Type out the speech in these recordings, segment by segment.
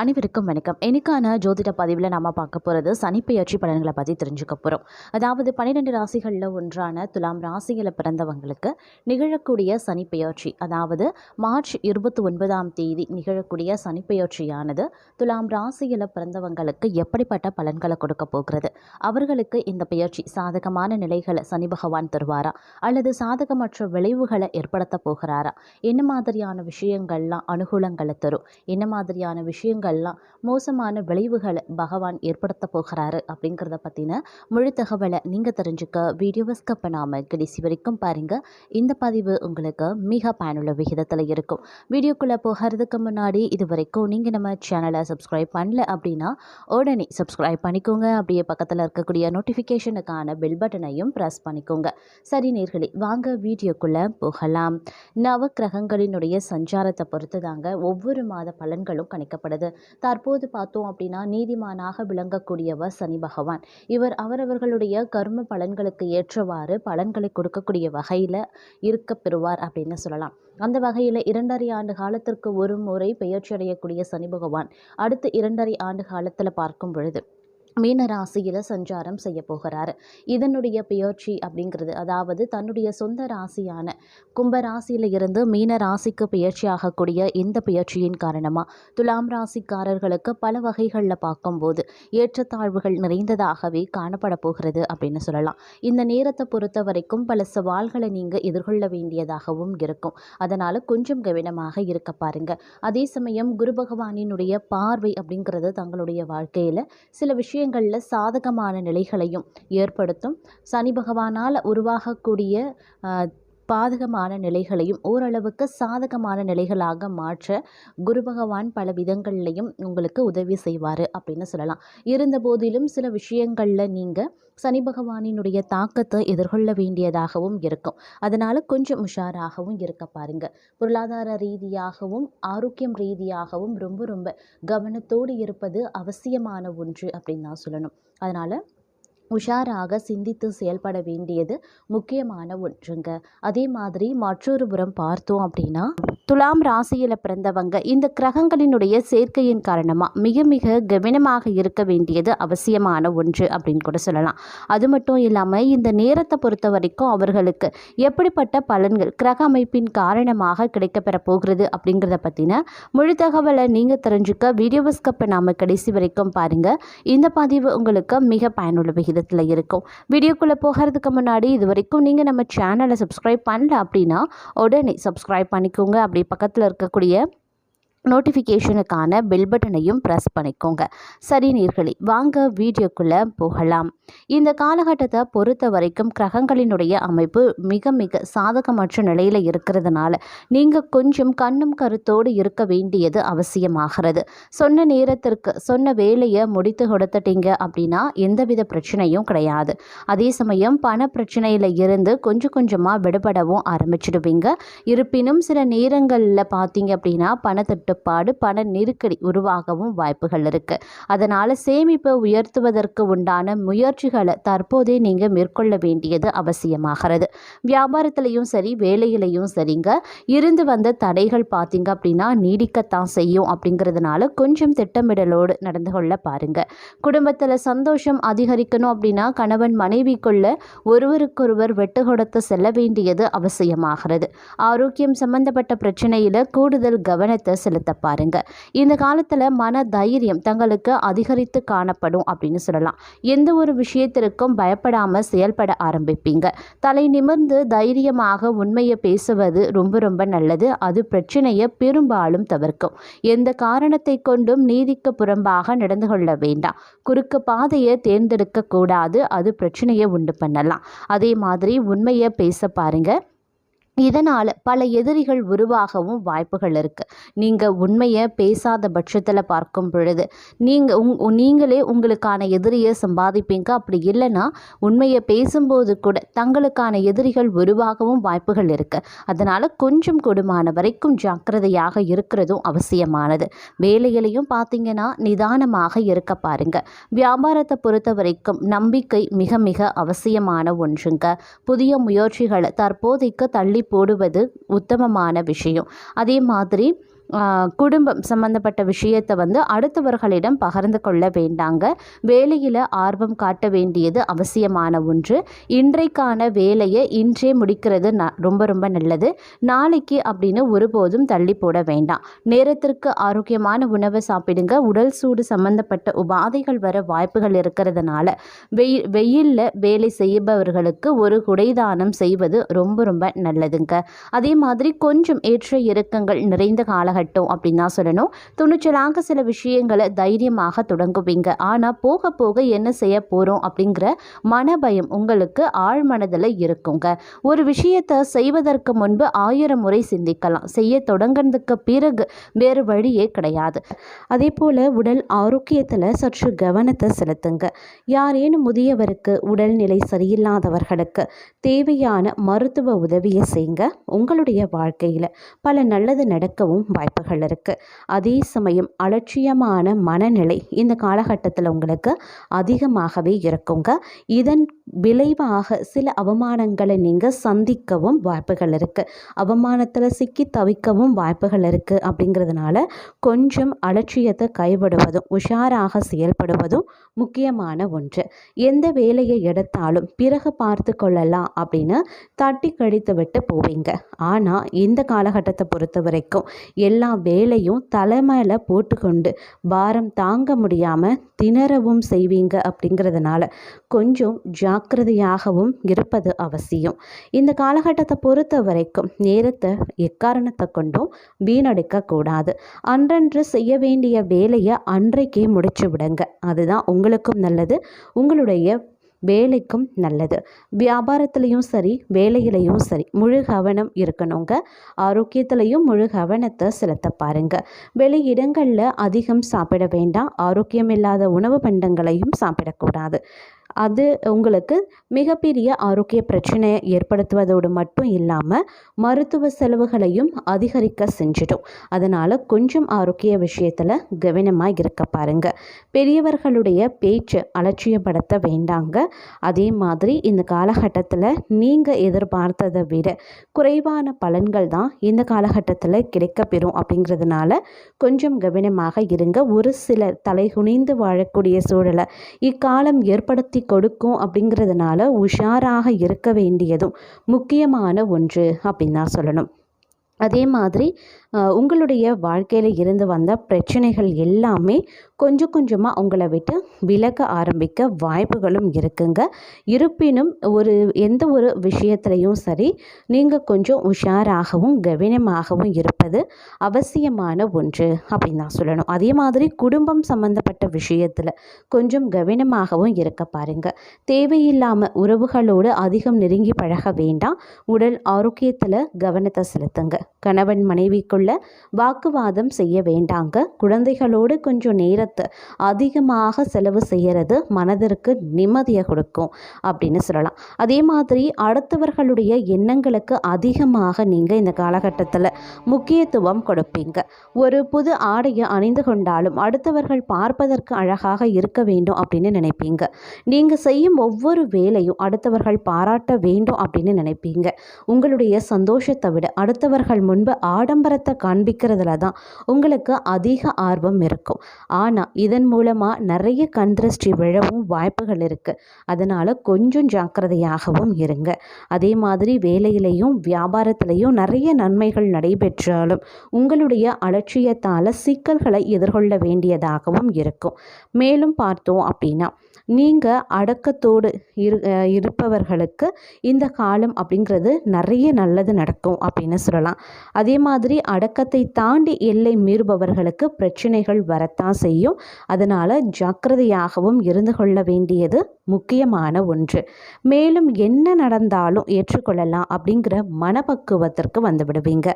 அனைவருக்கும் வணக்கம். எனக்கான ஜோதிட பதிவில் நாம் பார்க்க போகிறது சனிப்பெயர்ச்சி பலன்களை பற்றி தெரிஞ்சுக்க போகிறோம் அதாவது பன்னிரெண்டு ராசிகளில் ஒன்றான துலாம் ராசியில் பிறந்தவங்களுக்கு நிகழக்கூடிய சனிப்பெயர்ச்சி அதாவது மார்ச் இருபத்தி ஒன்பதாம் தேதி நிகழக்கூடிய சனிப்பெயர்ச்சியானது துலாம் ராசியில் பிறந்தவங்களுக்கு எப்படிப்பட்ட பலன்களை கொடுக்க போகிறது? அவர்களுக்கு இந்த பெயர்ச்சி சாதகமான நிலைகளை சனி பகவான் தருவாரா? அல்லது சாதகமற்ற விளைவுகளை ஏற்படுத்த போகிறாரா? என்ன மாதிரியான விஷயங்கள்லாம் அனுகூலங்களை தரும்? என்ன மாதிரியான விஷயங்கள் விஷயங்கள்லாம் மோசமான விளைவுகளை பகவான் ஏற்படுத்த போகிறாரு அப்படிங்கிறத பற்றின முழு தகவலை நீங்கள் தெரிஞ்சுக்க வீடியோவை ஸ்கப் பண்ணாமல் கடைசி வரைக்கும் பாருங்கள் இந்த பதிவு உங்களுக்கு மிக பயனுள்ள விகிதத்தில் இருக்கும். வீடியோக்குள்ளே போகிறதுக்கு முன்னாடி இது வரைக்கும் நீங்கள் நம்ம சேனலை சப்ஸ்கிரைப் பண்ணல அப்படின்னா உடனே சப்ஸ்கிரைப் பண்ணிக்கோங்க. அப்படியே பக்கத்தில் இருக்கக்கூடிய நோட்டிஃபிகேஷனுக்கான பெல் பட்டனையும் ப்ரெஸ் பண்ணிக்கோங்க. சரி நேர்களே வாங்க வீடியோக்குள்ளே போகலாம். நவ கிரகங்களினுடைய சஞ்சாரத்தை பொறுத்து தாங்க ஒவ்வொரு மாத பலன்களும் கணிக்கப்படுது. தற்போது பார்த்தோம் அப்படின்னா நீதிமானாக விளங்கக்கூடியவர் சனி பகவான். இவர் அவரவர்களுடைய கர்ம பலன்களுக்கு ஏற்றவாறு பலன்களை கொடுக்கக்கூடிய வகையில் இருக்க பெறுவார் அப்படின்னு சொல்லலாம். அந்த வகையில் இரண்டரை ஆண்டு காலத்திற்கு ஒரு முறை பெயர்ச்சி அடையக்கூடிய சனி பகவான் அடுத்த இரண்டரை ஆண்டு காலத்தில் பார்க்கும் பொழுது மீன ராசியில் சஞ்சாரம் செய்ய போகிறார். இதனுடைய பெயர்ச்சி அப்படிங்கிறது அதாவது தன்னுடைய சொந்த ராசியான கும்ப ராசியில் இருந்து மீன ராசிக்கு பெயர்ச்சி ஆகக்கூடிய இந்த பெயர்ச்சியின் காரணமாக துலாம் ராசிக்காரர்களுக்கு பல வகைகளில் பார்க்கும்போது ஏற்றத்தாழ்வுகள் நிறைந்ததாகவே காணப்பட போகிறது அப்படின்னு சொல்லலாம். இந்த நேரத்தை பொறுத்த வரைக்கும் பல சவால்களை நீங்கள் எதிர்கொள்ள வேண்டியதாகவும் இருக்கும். அதனால் கொஞ்சம் கவனமாக இருக்க பாருங்க. அதே சமயம் குரு பகவானினுடைய பார்வை அப்படிங்கிறது தங்களுடைய வாழ்க்கையில் சில விஷயம் விஷயங்களில் சாதகமான நிலைகளையும் ஏற்படுத்தும். சனி பகவானால் உருவாகக்கூடிய பாதகமான நிலைகளையும் ஓரளவுக்கு சாதகமான நிலைகளாக மாற்ற குரு பகவான் பல விதங்கள்லையும் உங்களுக்கு உதவி செய்வார் அப்படின்னு சொல்லலாம். இருந்த போதிலும் சில விஷயங்களில் நீங்கள் சனி பகவானினுடைய தாக்கத்தை எதிர்கொள்ள வேண்டியதாகவும் இருக்கும். அதனால் கொஞ்சம் உஷாராகவும் இருக்க பாருங்க. பொருளாதார ரீதியாகவும் ஆரோக்கியம் ரீதியாகவும் ரொம்ப ரொம்ப கவனத்தோடு இருப்பது அவசியமான ஒன்று அப்படின்னு தான் சொல்லணும். அதனால் உஷாராக சிந்தித்து செயல்பட வேண்டியது முக்கியமான ஒன்றுங்க. அதே மாதிரி மற்றொரு புறம் பார்த்தோம் அப்படின்னா துலாம் ராசியில் பிறந்தவங்க இந்த கிரகங்களினுடைய சேர்க்கையின் காரணமாக மிக மிக கவனமாக இருக்க வேண்டியது அவசியமான ஒன்று அப்படின்னு கூட சொல்லலாம். அது மட்டும் இல்லாமல் இந்த நேரத்தை பொறுத்த வரைக்கும் அவர்களுக்கு எப்படிப்பட்ட பலன்கள் கிரக அமைப்பின் காரணமாக கிடைக்கப்பெற போகிறது அப்படிங்கிறத பற்றின முழு தகவலை நீங்கள் தெரிஞ்சுக்க வீடியோ ஸ்கப்பை நாம் கடைசி வரைக்கும் பாருங்கள் இந்த பதிவு உங்களுக்கு மிக பயனுள்ள இடத்துல இருக்கும். வீடியோக்குள்ளே போகிறதுக்கு முன்னாடி இது வரைக்கும் நீங்கள் நம்ம சேனலை சப்ஸ்கிரைப் பண்ணல அப்படின்னா உடனே சப்ஸ்கிரைப் பண்ணிக்கோங்க. அப்படி பக்கத்தில் இருக்கக்கூடிய நோட்டிஃபிகேஷனுக்கான பெல் பட்டனையும் ப்ரெஸ் பண்ணிக்கோங்க. சரி நீர்களே வாங்க வீடியோக்குள்ளே போகலாம். இந்த காலகட்டத்தை பொறுத்த வரைக்கும் கிரகங்களினுடைய அமைப்பு மிக மிக சாதகமற்ற நிலையில் இருக்கிறதுனால நீங்கள் கொஞ்சம் கண்ணும் கருத்தோடு இருக்க வேண்டியது அவசியமாகிறது. சொன்ன நேரத்திற்கு சொன்ன வேலையை முடித்து கொடுத்துட்டீங்க அப்படின்னா எந்தவித பிரச்சனையும் கிடையாது. அதே சமயம் பண பிரச்சனையில் இருந்து கொஞ்சம் கொஞ்சமாக விடுபடவும் ஆரம்பிச்சிடுவீங்க. இருப்பினும் சில நேரங்களில் பார்த்தீங்க அப்படின்னா பணத்தட்டு தட்டுப்பாடு பண நெருக்கடி உருவாகவும் வாய்ப்புகள் இருக்குது அதனால் சேமிப்பை உயர்த்துவதற்கு உண்டான முயற்சிகளை தற்போதே நீங்கள் மேற்கொள்ள வேண்டியது அவசியமாகிறது. வியாபாரத்திலையும் சரி வேலையிலையும் சரிங்க. இருந்து வந்த தடைகள் பார்த்தீங்க அப்படின்னா நீடிக்கத்தான் செய்யும் அப்படிங்கிறதுனால கொஞ்சம் திட்டமிடலோடு நடந்து கொள்ள பாருங்க. குடும்பத்தில் சந்தோஷம் அதிகரிக்கணும் அப்படின்னா கணவன் மனைவிக்குள்ள ஒருவருக்கொருவர் வெட்டு கொடுத்து செல்ல வேண்டியது அவசியமாகிறது. ஆரோக்கியம் சம்பந்தப்பட்ட பிரச்சனையில் கூடுதல் கவனத்தை செலுத்த செலுத்த பாருங்க. இந்த காலத்தில் மன தைரியம் தங்களுக்கு அதிகரித்து காணப்படும் அப்படின்னு சொல்லலாம். எந்த ஒரு விஷயத்திற்கும் பயப்படாமல் செயல்பட ஆரம்பிப்பீங்க. தலை நிமிர்ந்து தைரியமாக உண்மையை பேசுவது ரொம்ப ரொம்ப நல்லது. அது பிரச்சனையை பெரும்பாலும் தவிர்க்கும். எந்த காரணத்தை கொண்டும் நீதிக்கு புறம்பாக நடந்து கொள்ள வேண்டாம். குறுக்கு பாதையை தேர்ந்தெடுக்க கூடாது. அது பிரச்சனையை உண்டு பண்ணலாம். அதே மாதிரி உண்மையை பேச பாருங்கள் இதனால் பல எதிரிகள் உருவாகவும் வாய்ப்புகள் இருக்குது நீங்கள் உண்மையை பேசாத பட்சத்தில் பார்க்கும் பொழுது நீங்கள் உங் நீங்களே உங்களுக்கான எதிரியை சம்பாதிப்பீங்க. அப்படி இல்லைன்னா உண்மையை பேசும்போது கூட தங்களுக்கான எதிரிகள் உருவாகவும் வாய்ப்புகள் இருக்குது அதனால் கொஞ்சம் கொடுமான வரைக்கும் ஜாக்கிரதையாக இருக்கிறதும் அவசியமானது. வேலையிலையும் பார்த்தீங்கன்னா நிதானமாக இருக்க பாருங்க. வியாபாரத்தை பொறுத்த வரைக்கும் நம்பிக்கை மிக மிக அவசியமான ஒன்றுங்க. புதிய முயற்சிகளை தற்போதைக்கு தள்ளி போடுவது உத்தமமான விஷயம். அதே மாதிரி குடும்பம் சம்பந்தப்பட்ட விஷயத்தை வந்து அடுத்தவர்களிடம் பகிர்ந்து கொள்ள வேண்டாங்க. வேலையில் ஆர்வம் காட்ட வேண்டியது அவசியமான ஒன்று. இன்றைக்கான வேலையை இன்றே முடிக்கிறது ந ரொம்ப ரொம்ப நல்லது. நாளைக்கு அப்படின்னு ஒருபோதும் தள்ளி போட வேண்டாம். நேரத்திற்கு ஆரோக்கியமான உணவை சாப்பிடுங்க. உடல் சூடு சம்பந்தப்பட்ட உபாதைகள் வர வாய்ப்புகள் இருக்கிறதுனால வெயில் வெயிலில் வேலை செய்பவர்களுக்கு ஒரு குடைதானம் செய்வது ரொம்ப ரொம்ப நல்லதுங்க. அதே மாதிரி கொஞ்சம் ஏற்ற இறக்கங்கள் நிறைந்த கால பழகட்டும் அப்படின்னு தான் சொல்லணும். துணிச்சலாக சில விஷயங்களை தைரியமாக தொடங்குவீங்க. ஆனால் போக போக என்ன செய்ய போகிறோம் அப்படிங்கிற மனபயம் உங்களுக்கு ஆழ்மனதில் இருக்குங்க. ஒரு விஷயத்தை செய்வதற்கு முன்பு ஆயிரம் முறை சிந்திக்கலாம். செய்ய தொடங்கினதுக்கு பிறகு வேறு வழியே கிடையாது. அதே போல் உடல் ஆரோக்கியத்தில் சற்று கவனத்தை செலுத்துங்க. யாரேனும் முதியவருக்கு உடல்நிலை சரியில்லாதவர்களுக்கு தேவையான மருத்துவ உதவியை செய்யுங்க. உங்களுடைய வாழ்க்கையில் பல நல்லது நடக்கவும் வாய்ப்புகள் இருக்குது அதே சமயம் அலட்சியமான மனநிலை இந்த காலகட்டத்தில் உங்களுக்கு அதிகமாகவே இருக்குங்க. இதன் விளைவாக சில அவமானங்களை நீங்கள் சந்திக்கவும் வாய்ப்புகள் இருக்குது அவமானத்தில் சிக்கி தவிக்கவும் வாய்ப்புகள் இருக்குது அப்படிங்கிறதுனால கொஞ்சம் அலட்சியத்தை கைவிடுவதும் உஷாராக செயல்படுவதும் முக்கியமான ஒன்று. எந்த வேலையை எடுத்தாலும் பிறகு பார்த்து கொள்ளலாம் அப்படின்னு தட்டி கழித்து விட்டு போவீங்க. ஆனால் இந்த காலகட்டத்தை பொறுத்த வரைக்கும் எல்லா வேலையும் தலைமையில் போட்டுக்கொண்டு பாரம் தாங்க முடியாமல் திணறவும் செய்வீங்க அப்படிங்கிறதுனால கொஞ்சம் ஜா ஜாக்கிரதையாகவும் இருப்பது அவசியம். இந்த காலகட்டத்தை பொறுத்த வரைக்கும் நேரத்தை எக்காரணத்தை கொண்டும் வீணடிக்க கூடாது அன்றன்று செய்ய வேண்டிய வேலையை அன்றைக்கே முடிச்சு விடுங்க. அதுதான் உங்களுக்கும் நல்லது உங்களுடைய வேலைக்கும் நல்லது. வியாபாரத்துலேயும் சரி வேலையிலையும் சரி முழு கவனம் இருக்கணுங்க. ஆரோக்கியத்திலையும் முழு கவனத்தை செலுத்த பாருங்க. வெளி இடங்களில் அதிகம் சாப்பிட வேண்டாம். ஆரோக்கியம் இல்லாத உணவு பண்டங்களையும் சாப்பிடக்கூடாது. அது உங்களுக்கு மிகப்பெரிய ஆரோக்கிய பிரச்சனையை ஏற்படுத்துவதோடு மட்டும் இல்லாமல் மருத்துவ செலவுகளையும் அதிகரிக்க செஞ்சிடும். அதனால் கொஞ்சம் ஆரோக்கிய விஷயத்தில் கவனமாக இருக்க பாருங்க. பெரியவர்களுடைய பேச்சு அலட்சியப்படுத்த வேண்டாங்க. அதே மாதிரி இந்த காலகட்டத்தில் நீங்கள் எதிர்பார்த்ததை விட குறைவான பலன்கள் தான் இந்த காலகட்டத்தில் கிடைக்கப்பெறும் அப்படிங்கிறதுனால கொஞ்சம் கவனமாக இருங்க. ஒரு சிலர் தலைகுனிந்து வாழக்கூடிய சூழலை இக்காலம் ஏற்படுத்தி கொடுக்கும் அப்படிங்கிறதுனால உஷாராக இருக்க வேண்டியதும் முக்கியமான ஒன்று அப்படின்னு தான் சொல்லணும். அதே மாதிரி உங்களுடைய வாழ்க்கையில் இருந்து வந்த பிரச்சனைகள் எல்லாமே கொஞ்சம் கொஞ்சமாக உங்களை விட்டு விலக ஆரம்பிக்க வாய்ப்புகளும் இருக்குங்க. இருப்பினும் ஒரு எந்த ஒரு விஷயத்துலையும் சரி நீங்கள் கொஞ்சம் உஷாராகவும் கவனமாகவும் இருப்பது அவசியமான ஒன்று அப்படின்னு தான் சொல்லணும். அதே மாதிரி குடும்பம் சம்மந்தப்பட்ட விஷயத்தில் கொஞ்சம் கவனமாகவும் இருக்க பாருங்கள் தேவையில்லாமல் உறவுகளோடு அதிகம் நெருங்கி பழக வேண்டாம். உடல் ஆரோக்கியத்தில் கவனத்தை செலுத்துங்க. கணவன் மனைவிக்குள்ள வாக்குவாதம் செய்ய வேண்டாங்க. குழந்தைகளோடு கொஞ்சம் நேரத்தை அதிகமாக செலவு செய்கிறது மனதிற்கு நிம்மதியை கொடுக்கும் அப்படின்னு சொல்லலாம். அதே மாதிரி அடுத்தவர்களுடைய எண்ணங்களுக்கு அதிகமாக நீங்கள் இந்த காலகட்டத்தில் முக்கியத்துவம் கொடுப்பீங்க. ஒரு புது ஆடையை அணிந்து கொண்டாலும் அடுத்தவர்கள் பார்ப்பதற்கு அழகாக இருக்க வேண்டும் அப்படின்னு நினைப்பீங்க. நீங்கள் செய்யும் ஒவ்வொரு வேலையும் அடுத்தவர்கள் பாராட்ட வேண்டும் அப்படின்னு நினைப்பீங்க. உங்களுடைய சந்தோஷத்தை விட அடுத்தவர்கள் முன்பு ஆடம்பரத்தை காண்பிக்கிறதுல தான் உங்களுக்கு அதிக ஆர்வம் இருக்கும். ஆனால் இதன் மூலமாக நிறைய கண் திருஷ்டி விழவும் வாய்ப்புகள் இருக்குது அதனால் கொஞ்சம் ஜாக்கிரதையாகவும் இருங்க. அதே மாதிரி வேலையிலையும் வியாபாரத்திலையும் நிறைய நன்மைகள் நடைபெற்றாலும் உங்களுடைய அலட்சியத்தால் சிக்கல்களை எதிர்கொள்ள வேண்டியதாகவும் இருக்கும். மேலும் பார்த்தோம் அப்படின்னா நீங்கள் அடக்கத்தோடு இரு இருப்பவர்களுக்கு இந்த காலம் அப்படிங்கிறது நிறைய நல்லது நடக்கும் அப்படின்னு சொல்லலாம். அதே மாதிரி அடக்கத்தை தாண்டி எல்லை மீறுபவர்களுக்கு பிரச்சனைகள் வரத்தான் செய்யும். அதனால் ஜாக்கிரதையாகவும் இருந்து கொள்ள வேண்டியது முக்கியமான ஒன்று. மேலும் என்ன நடந்தாலும் ஏற்றுக்கொள்ளலாம் அப்படிங்கிற மனப்பக்குவத்திற்கு வந்து விடுவீங்க.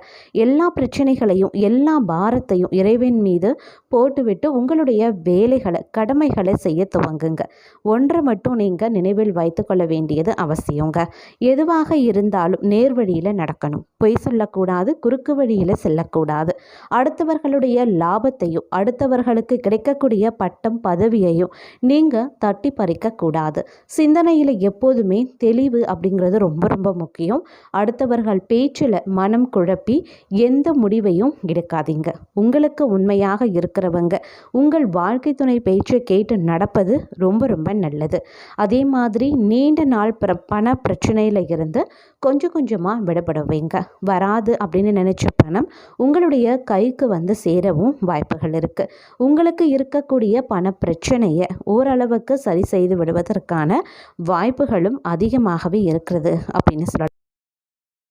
எல்லா பிரச்சனைகளையும் எல்லா பாரத்தையும் இறைவன் மீது போட்டுவிட்டு உங்களுடைய வேலைகளை கடமைகளை செய்ய துவங்குங்க. ஒன்றை மட்டும் நீங்கள் நினைவில் வைத்துக்கொள்ள வேண்டியது அவசியங்க. எதுவாக இருந்தாலும் நேர்வழியில் நடக்கணும். பொய் சொல்லக்கூடாது குறுக்கு வழியில் செல்லக்கூடாது. அடுத்தவர்களுடைய லாபத்தையும் அடுத்தவர்களுக்கு கிடைக்கக்கூடிய பட்டம் பதவியையும் நீங்கள் தட்டி பறிக்கக்கூடாது. சிந்தனையில் எப்போதுமே தெளிவு அப்படிங்கிறது ரொம்ப ரொம்ப முக்கியம். அடுத்தவர்கள் பேச்சில் மனம் குழப்பி எந்த முடிவையும் எடுக்காதீங்க. உங்களுக்கு உண்மையாக இருக்கிறவங்க உங்கள் வாழ்க்கை துணை பேச்சை கேட்டு நடப்பது ரொம்ப ரொம்ப நல்லது. அதே மாதிரி நீண்ட நாள் பிர பண பிரச்சனையில் இருந்து கொஞ்சம் கொஞ்சமாக விடப்படுவீங்க வராது அப்படின்னு நினச்ச பணம் உங்களுடைய கைக்கு வந்து சேரவும் வாய்ப்புகள் இருக்குது உங்களுக்கு இருக்கக்கூடிய பண பிரச்சனையை ஓரளவுக்கு சரி செய்து விடுவதற்கான வாய்ப்புகளும் அதிகமாகவே இருக்கிறது அப்படின்னு சொல்லலாம்